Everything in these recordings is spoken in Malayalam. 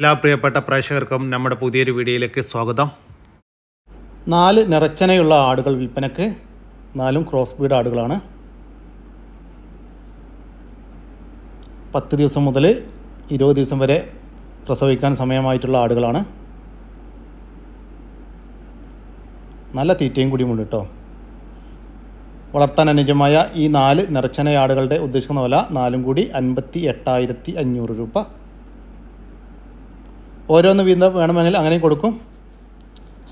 എല്ലാ പ്രിയപ്പെട്ട പ്രേക്ഷകർക്കും നമ്മുടെ പുതിയൊരു വീഡിയോയിലേക്ക് സ്വാഗതം. നാല് നിറച്ചനയുള്ള ആടുകൾ വിൽപ്പനക്ക് നാലും ക്രോസ് ബീഡ് ആടുകളാണ്. പത്ത് ദിവസം മുതൽ ഇരുപത് ദിവസം വരെ പ്രസവിക്കാൻ സമയമായിട്ടുള്ള ആടുകളാണ്. നല്ല തീറ്റയും കൂടിയുമുണ്ട് കേട്ടോ. വളർത്താൻ അനുജമായ ഈ നാല് നിറച്ചനയാടുകളുടെ ഉദ്ദേശിക്കുന്ന വില നാലും കൂടി അൻപത്തി എട്ടായിരത്തി അഞ്ഞൂറ് രൂപ. ഓരോന്ന് വീതം വേണമെങ്കിൽ അങ്ങനെയും കൊടുക്കും.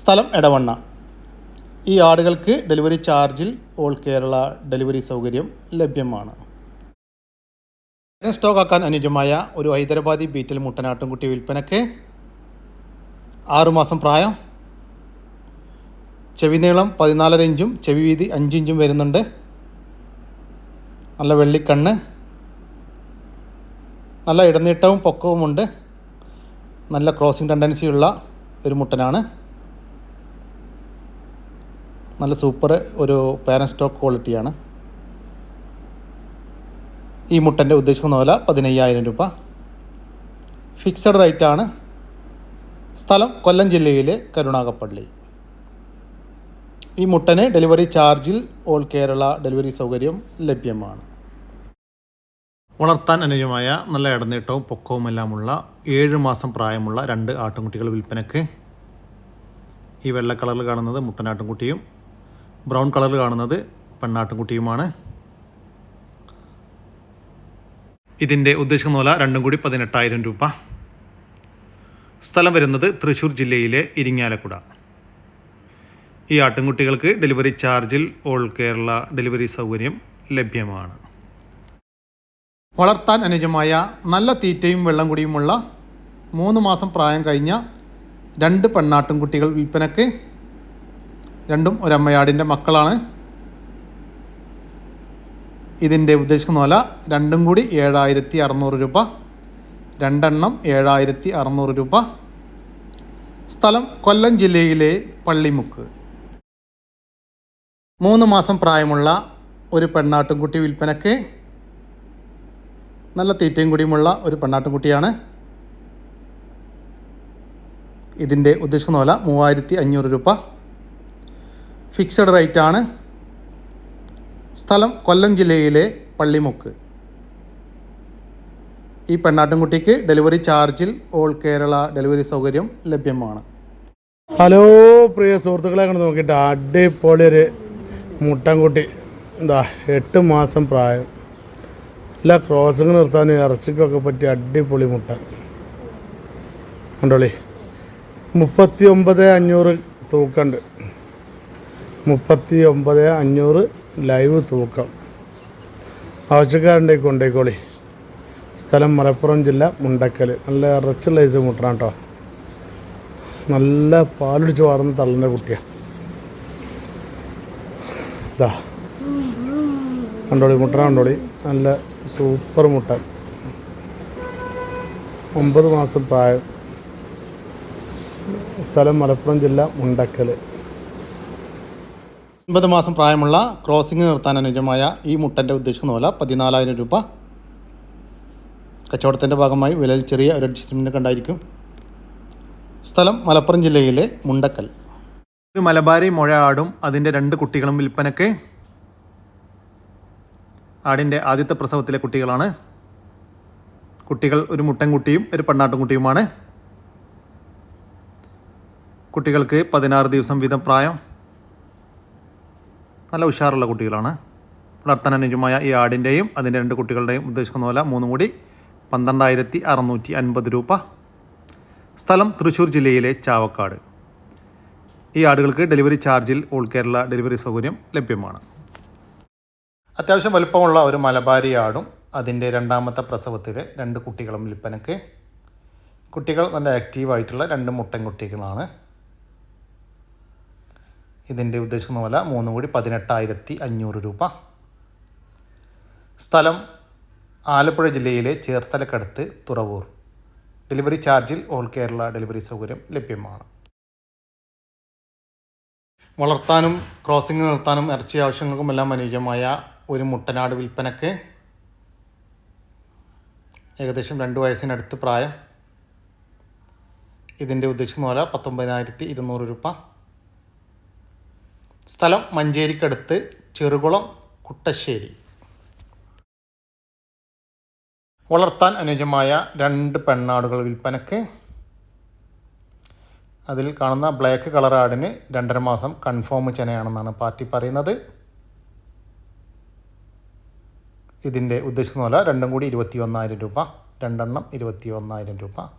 സ്ഥലം ഇടവണ്ണ ഈ ആടുകൾക്ക് ഡെലിവറി ചാർജിൽ ഓൾ കേരള ഡെലിവറി സൗകര്യം ലഭ്യമാണ്. സ്റ്റോക്ക് ആക്കാൻ അനുയോജ്യമായ ഒരു ഹൈദരാബാദി ബീറ്റിൽ മുട്ടനാട്ടുംകുട്ടി വിൽപ്പനയ്ക്ക് ആറുമാസം പ്രായം. ചെവി നീളം പതിനാലര ഇഞ്ചും ചെവി വീതി അഞ്ചിഞ്ചും വരുന്നുണ്ട്. നല്ല വെള്ളിക്കണ്ണ്. നല്ല ഇടനീട്ടവും പൊക്കവുമുണ്ട്. നല്ല ക്രോസിംഗ് ടെൻഡൻസിയുള്ള ഒരു മുട്ടനാണ്. നല്ല സൂപ്പർ ഒരു പാരൻ സ്റ്റോക്ക് ക്വാളിറ്റിയാണ് ഈ മുട്ടന്റെ ഉദ്ദേശിക്കുന്ന വില പതിനയ്യായിരം രൂപ. ഫിക്സഡ് റേറ്റാണ് സ്ഥലം കൊല്ലം ജില്ലയിലെ കരുണാകപ്പള്ളി. ഈ മുട്ടന് ഡെലിവറി ചാർജിൽ ഓൾ കേരള ഡെലിവറി സൗകര്യം ലഭ്യമാണ്. വളർത്താൻ അനുയോജ്യമായ നല്ല ഇടനീട്ടവും പൊക്കവുമെല്ലാമുള്ള ഏഴ് മാസം പ്രായമുള്ള രണ്ട് ആട്ടുംകുട്ടികൾ വിൽപ്പനക്ക് ഈ വെള്ള കളറിൽ കാണുന്നത് മുട്ടനാട്ടുംകുട്ടിയും ബ്രൗൺ കളറിൽ കാണുന്നത് പെണ്ണാട്ടുംകുട്ടിയുമാണ്. ഇതിന്റെ ഉദ്ദേശിക്കുന്ന വില രണ്ടും കൂടി പതിനെട്ടായിരം രൂപ. സ്ഥലം വരുന്നത് തൃശ്ശൂർ ജില്ലയിലെ ഇരിങ്ങാലക്കുട. ഈ ആട്ടിൻകുട്ടികൾക്ക് ഡെലിവറി ചാർജിൽ ഓൾ കേരള ഡെലിവറി സൗകര്യം ലഭ്യമാണ്. വളർത്താൻ അനുജമായ നല്ല തീറ്റയും വെള്ളം കുടിയുമുള്ള മൂന്ന് മാസം പ്രായം കഴിഞ്ഞ രണ്ട് പെണ്ണാട്ടുംകുട്ടികൾ വിൽപ്പനക്ക് രണ്ടും ഒരമ്മയാടിന്റെ മക്കളാണ്. ഇതിന്റെ ഉദ്ദേശിക്കുന്ന വില രണ്ടും കൂടി ഏഴായിരത്തി അറുന്നൂറ് രൂപ. രണ്ടെണ്ണം ഏഴായിരത്തി അറുന്നൂറ് രൂപ. സ്ഥലം കൊല്ലം ജില്ലയിലെ പള്ളിമുക്ക്. മൂന്ന് മാസം പ്രായമുള്ള ഒരു പെണ്ണാട്ടുംകുട്ടി വിൽപ്പനക്ക് നല്ല തീറ്റയും കൂടിയുമുള്ള ഒരു പെണ്ണാട്ടുംകുട്ടിയാണ്. ഇതിന്റെ ഉദ്ദേശിക്കുന്ന വില മൂവായിരത്തി അഞ്ഞൂറ് രൂപ. ഫിക്സഡ് റേറ്റ് ആണ്. സ്ഥലം കൊല്ലം ജില്ലയിലെ പള്ളിമുക്ക്. ഈ പെണ്ണാട്ടുംകുട്ടിക്ക് ഡെലിവറി ചാർജിൽ ഓൾ കേരള ഡെലിവറി സൗകര്യം ലഭ്യമാണ്. ഹലോ പ്രിയ സുഹൃത്തുക്കളെ കണ്ട് നോക്കിയിട്ട് അടിപൊളി ഒരു മുട്ടൻകുട്ടി. എന്താ എട്ട് മാസം പ്രായം. എല്ലാ ക്രോസിങ് നിർത്താനും ഇറച്ചിക്കൊക്കെ പറ്റിയ അടിപൊളി മുട്ട. കണ്ടോളി? മുപ്പത്തി ഒമ്പത് അഞ്ഞൂറ് തൂക്കമുണ്ട് മുപ്പത്തി ഒമ്പത് അഞ്ഞൂറ് ലൈവ് തൂക്കം. ആവശ്യക്കാരുണ്ടെങ്കിൽ കൊണ്ടേക്കോളി. സ്ഥലം മലപ്പുറം ജില്ല മുണ്ടക്കൽ നല്ല ഇറച്ചുള്ള ഐസ് മുട്ടണം കേട്ടോ നല്ല പാലൊടിച്ച് വളർന്ന് തള്ളുന്ന കുട്ടിയാണ് കണ്ടോളി മുട്ടണ കണ്ടോളി. നല്ല സൂപ്പർ മുട്ട. ഒമ്പത് മാസം പ്രായം. സ്ഥലം മലപ്പുറം ജില്ല മുണ്ടക്കൽ ഒൻപത് മാസം പ്രായമുള്ള ക്രോസിംഗ് നിർത്താൻ അനുയോജ്യമായ ഈ മുട്ടന്റെ ഉദ്ദേശിക്കുന്ന പോലെ പതിനാലായിരം രൂപ. കച്ചവടത്തിന്റെ ഭാഗമായി വിലയിൽ ചെറിയ ഒരു അഡ്ജസ്റ്റ്മെന്റ് കണ്ടായിരിക്കും. സ്ഥലം മലപ്പുറം ജില്ലയിലെ മുണ്ടക്കൽ. ഒരു മലബാരി മുഴ ആടും അതിന്റെ രണ്ട് കുട്ടികളും വിൽപ്പനക്ക് ആടിന്റെ ആദ്യത്തെ പ്രസവത്തിലെ കുട്ടികളാണ്. കുട്ടികൾ ഒരു മുട്ടൻകുട്ടിയും ഒരു പെണ്ണാട്ടുംകുട്ടിയുമാണ്. കുട്ടികൾക്ക് പതിനാറ് ദിവസം വീതം പ്രായം. നല്ല ഉഷാറുള്ള കുട്ടികളാണ്. വളർത്താൻ അനുജമായ ഈ ആടിന്റെയും അതിന്റെ രണ്ട് കുട്ടികളുടെയും ഉദ്ദേശിക്കുന്ന പോലെ മൂന്നും കൂടി പന്ത്രണ്ടായിരത്തി അറുന്നൂറ്റി അൻപത് രൂപ. സ്ഥലം തൃശ്ശൂർ ജില്ലയിലെ ചാവക്കാട്. ഈ ആടുകൾക്ക് ഡെലിവറി ചാർജിൽ ഓൾ കേരള ഡെലിവറി സൗകര്യം ലഭ്യമാണ്. അത്യാവശ്യം വലുപ്പമുള്ള ഒരു മലബാരി ആടും അതിന്റെ രണ്ടാമത്തെ പ്രസവത്തിൽ രണ്ട് കുട്ടികളും വിൽപ്പനക്ക് കുട്ടികൾ നല്ല ആക്റ്റീവായിട്ടുള്ള രണ്ട് മുട്ടൻ കുട്ടികളാണ് ഇതിന്റെ ഉദ്ദേശിക്കുന്ന വില മൂന്നും കോടി പതിനെട്ടായിരത്തി അഞ്ഞൂറ് രൂപ. സ്ഥലം ആലപ്പുഴ ജില്ലയിലെ ചേർത്തലക്കടുത്ത് തുറവൂർ. ഡെലിവറി ചാർജിൽ ഓൾ കേരള ഡെലിവറി സൗകര്യം ലഭ്യമാണ്. വളർത്താനും ക്രോസിംഗ് നിർത്താനും ഇറച്ചി ആവശ്യങ്ങൾക്കും എല്ലാം അനുയോജ്യമായ ഒരു മുട്ടനാട് വിൽപ്പനക്ക് ഏകദേശം രണ്ട് വയസ്സിനടുത്ത് പ്രായം. ഇതിന്റെ ഉദ്ദേശിക്കുന്ന പോലെ പത്തൊമ്പതിനായിരത്തി ഇരുന്നൂറ് രൂപ. സ്ഥലം മഞ്ചേരിക്കടുത്ത് ചെറുകുളം കുട്ടശ്ശേരി. വളർത്താൻ അനുയോജ്യമായ രണ്ട് പെണ്ണാടുകൾ വിൽപ്പനക്ക്. അതിൽ കാണുന്ന ബ്ലാക്ക് കളർ ആടിന് രണ്ടര മാസം കൺഫേം ചെനയാണെന്നാണ് പാർട്ടി പറയുന്നത്. ഇതിന്റെ ഉദ്ദേശിക്കുന്ന പോലെ രണ്ടും കൂടി ഇരുപത്തി ഒന്നായിരം രൂപ രണ്ടെണ്ണം ഇരുപത്തി ഒന്നായിരം രൂപ.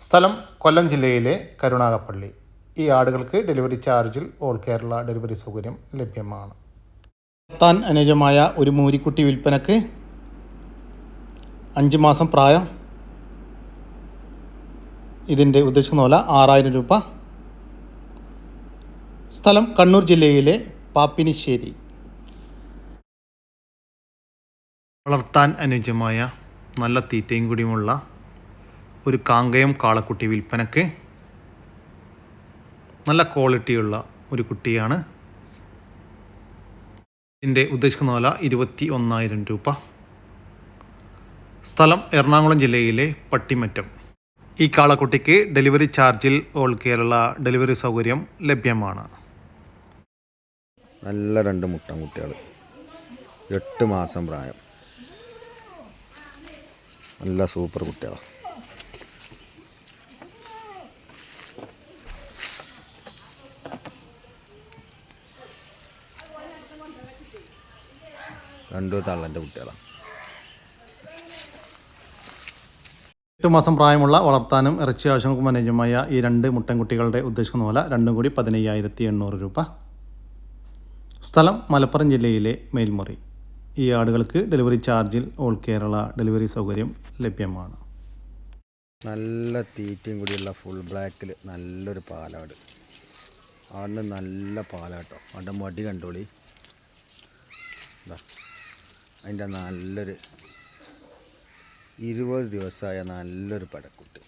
സ്ഥലം കൊല്ലം ജില്ലയിലെ കരുണാകപ്പള്ളി. ഈ ആടുകൾക്ക് ഡെലിവറി ചാർജിൽ ഓൾ കേരള ഡെലിവറി സൗകര്യം ലഭ്യമാണ്. താൻ അനുജമായ ഒരു മൂരിക്കുട്ടി വിൽപ്പനക്ക് അഞ്ച് മാസം പ്രായം. ഇതിന്റെ ഉദ്ദേശിക്കുന്ന പോലെ ആറായിരം രൂപ. സ്ഥലം കണ്ണൂർ ജില്ലയിലെ പാപ്പിനിശ്ശേരി. വളർത്താൻ അനുജമായ നല്ല തീറ്റയും കൂടിയുമുള്ള ഒരു കാങ്കയം കാളക്കുട്ടി വിൽപ്പനക്ക് നല്ല ക്വാളിറ്റിയുള്ള ഒരു കുട്ടിയാണ്. ഇതിന്റെ ഉദ്ദേശിക്കുന്ന വില ഇരുപത്തി ഒന്നായിരം രൂപ. സ്ഥലം എറണാകുളം ജില്ലയിലെ പട്ടിമറ്റം. ഈ കാളക്കുട്ടിക്ക് ഡെലിവറി ചാർജിൽ ഓൾ കേരള ഡെലിവറി സൗകര്യം ലഭ്യമാണ്. നല്ല രണ്ട് മുട്ടൻ കുട്ടികൾ എട്ട് മാസം പ്രായം. നല്ല സൂപ്പർ കുട്ടികളാണ് രണ്ടു തള്ളന്റെ കുട്ടികളാണ് എട്ട് മാസം പ്രായമുള്ള വളർത്താനും ഇറച്ചി ആവശ്യങ്ങൾക്കും അനുയോജ്യമായ ഈ രണ്ട് മുട്ടൻകുട്ടികളുടെ ഉദ്ദേശിക്കുന്ന പോലെ രണ്ടും കൂടി പതിനയ്യായിരത്തി എണ്ണൂറ് രൂപ. സ്ഥലം മലപ്പുറം ജില്ലയിലെ മേൽമുറി. ഈ ആടുകൾക്ക് ഡെലിവറി ചാർജിൽ ഓൾ കേരള ഡെലിവറി സൗകര്യം ലഭ്യമാണ്. നല്ല തീറ്റയും കൂടിയുള്ള ഫുൾ ബ്ലാക്കിൽ നല്ലൊരു പാലാട്. ആടിന് നല്ല പാലാട്ടോ. ആടിന്റെ മടി കണ്ടോളി. അതിന്റെ നല്ലൊരു ഇരുപത് ദിവസമായ നല്ലൊരു പടക്കുട്ടി.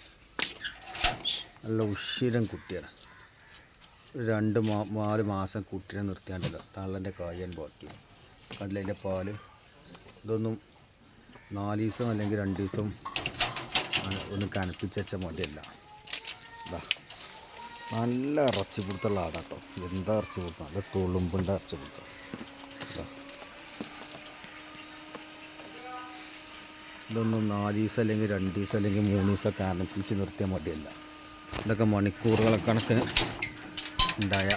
നല്ല ഉഷിരം കുട്ടിയാണ്. രണ്ട് നാല് മാസം കുട്ടീനെ നിർത്തിയാണ്ടല്ലോ. തള്ളന്റെ കായൻ ബാക്കി കണ്ടില്ല അതിന്റെ പാൽ. ഇതൊന്നും നാല് ദിവസം അല്ലെങ്കിൽ രണ്ട് ദിവസം ഒന്ന് കനപ്പിച്ച മതിയല്ല. നല്ല ഇറച്ചി പിടുത്തുള്ള കേട്ടോ എന്താ ഇറച്ചി പിടുത്തം നല്ല തുളുമ്പിന്റെ ഇറച്ചി പിടുത്തം ഇതാ ഇതൊന്നും നാല് ദിവസം അല്ലെങ്കിൽ രണ്ട് ദിവസം അല്ലെങ്കിൽ മൂന്ന് ദിവസം കനപ്പിച്ച് നിർത്തിയാൽ മതിയല്ല. ഇതൊക്കെ മണിക്കൂറുകളെ കണക്കിന് ഉണ്ടായ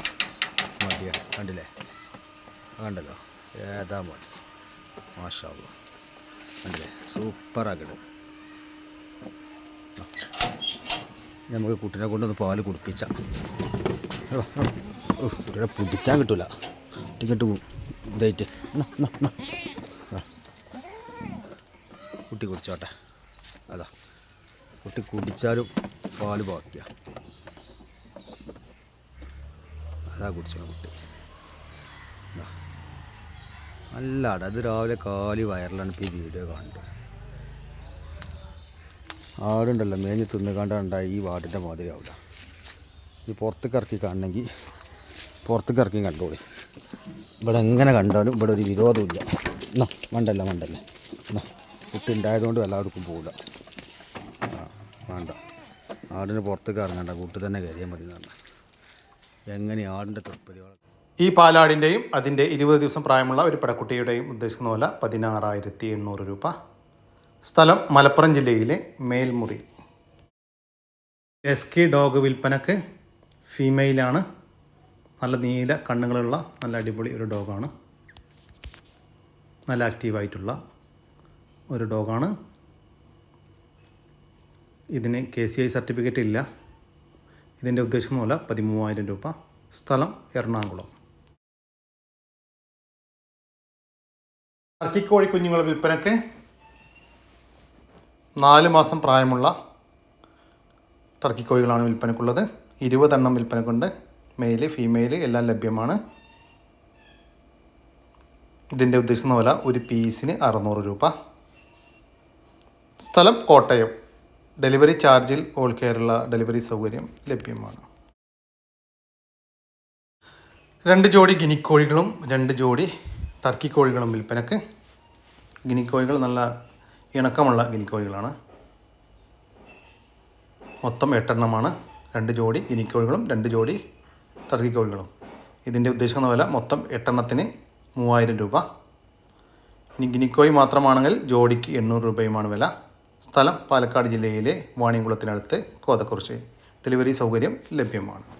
മതിയാണ്. കണ്ടില്ലേ? കണ്ടല്ലോ? ഏതാ മതി മാഷാ അല്ലേ സൂപ്പറാക്കിടും. നമുക്ക് കുട്ടീനെ കൊണ്ടൊന്ന് പാൽ കുടിപ്പിച്ചാൽ കുട്ടീനെ പിടിച്ചാൽ കിട്ടൂല. ടിക്കറ്റ് ഇതായിട്ട്. കുട്ടി കുടിച്ചോട്ടെ. അതാ. കുട്ടി കുടിച്ചാലും പാൽ ബാക്കിയ. അതാ കുടിച്ചോ കുട്ടി. നല്ല അട അത് രാവിലെ കാലി വയറിലാണ് ഇപ്പോൾ ഈ വീഡിയോ കാണുന്നത്. ആടുണ്ടല്ലോ മേഞ്ഞ് തിന്നുകാണ്ടാണ്ടായി ഈ വാടിന്റെ മാതിരി ആവില്ല ഈ പുറത്തേക്ക് ഇറക്കി കാണണമെങ്കിൽ പുറത്തേക്ക് ഇറക്കി കണ്ടോളി. ഇവിടെ എങ്ങനെ കണ്ടാലും ഇവിടെ ഒരു വിരോധമില്ല എന്നാ മണ്ടല്ല മണ്ടല്ല. എന്നാ കുട്ടി ഉണ്ടായതുകൊണ്ട് എല്ലാവർക്കും പോകില്ല വേണ്ട. ആടിന് പുറത്തേക്ക് ഇറങ്ങണ്ട കൂട്ടി തന്നെ കയറിയാൽ മതി എന്ന് പറഞ്ഞാൽ എങ്ങനെ ആടിന്റെ തൃപ്തി ഈ പാലാടിന്റെയും അതിന്റെ ഇരുപത് ദിവസം പ്രായമുള്ള ഒരു പടക്കുട്ടിയുടെയും ഉദ്ദേശിക്കുന്ന പോലെ പതിനാറായിരത്തി എണ്ണൂറ് രൂപ. സ്ഥലം മലപ്പുറം ജില്ലയിലെ മേൽമുറി. എസ് കെ ഡോഗ് വിൽപ്പനക്ക് ഫീമെയിലാണ്. നല്ല നീല കണ്ണുകളുള്ള നല്ല അടിപൊളി ഒരു ഡോഗാണ്. നല്ല ആക്റ്റീവായിട്ടുള്ള ഒരു ഡോഗാണ്. ഇതിന് കെ സി ഐ സർട്ടിഫിക്കറ്റ് ഇല്ല. ഇതിന്റെ ഉദ്ദേശം പോലെ പതിമൂവായിരം രൂപ. സ്ഥലം എറണാകുളം. ടർക്കിക്കോഴി കുഞ്ഞുങ്ങളുടെ വിൽപ്പനയ്ക്ക് നാല് മാസം പ്രായമുള്ള ടർക്കിക്കോഴികളാണ് വിൽപ്പനക്കുള്ളത്. ഇരുപതെണ്ണം വിൽപ്പനക്കുണ്ട്. മെയിൽ ഫീമെയിൽ എല്ലാം ലഭ്യമാണ്. ഇതിന്റെ ഉദ്ദേശിക്കുന്ന വില ഒരു പീസിന് അറുന്നൂറ് രൂപ. സ്ഥലം കോട്ടയം. ഡെലിവറി ചാർജിൽ ഓൾ കേരള ഡെലിവറി സൗകര്യം ലഭ്യമാണ്. രണ്ട് ജോഡി ഗിനിക്കോഴികളും രണ്ട് ജോഡി ടർക്കി കോഴികളും വിൽപ്പനക്ക് ഗിനിക്കോഴികൾ നല്ല ഇണക്കമുള്ള ഗിനിക്കോഴികളാണ് മൊത്തം എട്ടെണ്ണമാണ്. രണ്ട് ജോഡി ഗിനിക്കോഴികളും രണ്ട് ജോഡി ടർക്കി കോഴികളും. ഇതിന്റെ ഉദ്ദേശിക്കുന്ന വില മൊത്തം എട്ടെണ്ണത്തിന് മൂവായിരം രൂപ. ഇനി ഗിനിക്കോയി മാത്രമാണെങ്കിൽ ജോഡിക്ക് എണ്ണൂറ് രൂപയുമാണ് വില. സ്ഥലം പാലക്കാട് ജില്ലയിലെ വാണിയംകുളത്തിനടുത്ത് കോതക്കുറിച്ച് ഡെലിവറി സൗകര്യം ലഭ്യമാണ്.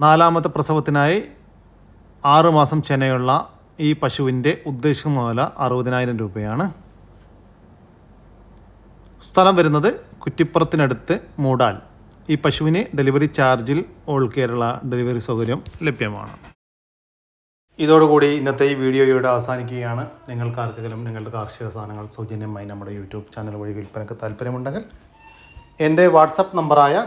നാലാമത്തെ പ്രസവത്തിനായി ആറുമാസം ചെനയുള്ള ഈ പശുവിന്റെ ഉദ്ദേശിക്കുന്ന വില അറുപതിനായിരം രൂപയാണ്. സ്ഥലം വരുന്നത് കുറ്റിപ്പുറത്തിനടുത്ത് മൂടാൽ. ഈ പശുവിന് ഡെലിവറി ചാർജിൽ ഓൾ കേരള ഡെലിവറി സൗകര്യം ലഭ്യമാണ്. ഇതോടുകൂടി ഇന്നത്തെ ഈ വീഡിയോ ഇവിടെ അവസാനിക്കുകയാണ്. നിങ്ങൾക്ക് ആർക്കെങ്കിലും നിങ്ങളുടെ കാർഷിക സാധനങ്ങൾ സൗജന്യമായി നമ്മുടെ യൂട്യൂബ് ചാനൽ വഴി വിൽപ്പനയ്ക്ക് താല്പര്യമുണ്ടെങ്കിൽ എന്റെ വാട്സപ്പ് നമ്പറായ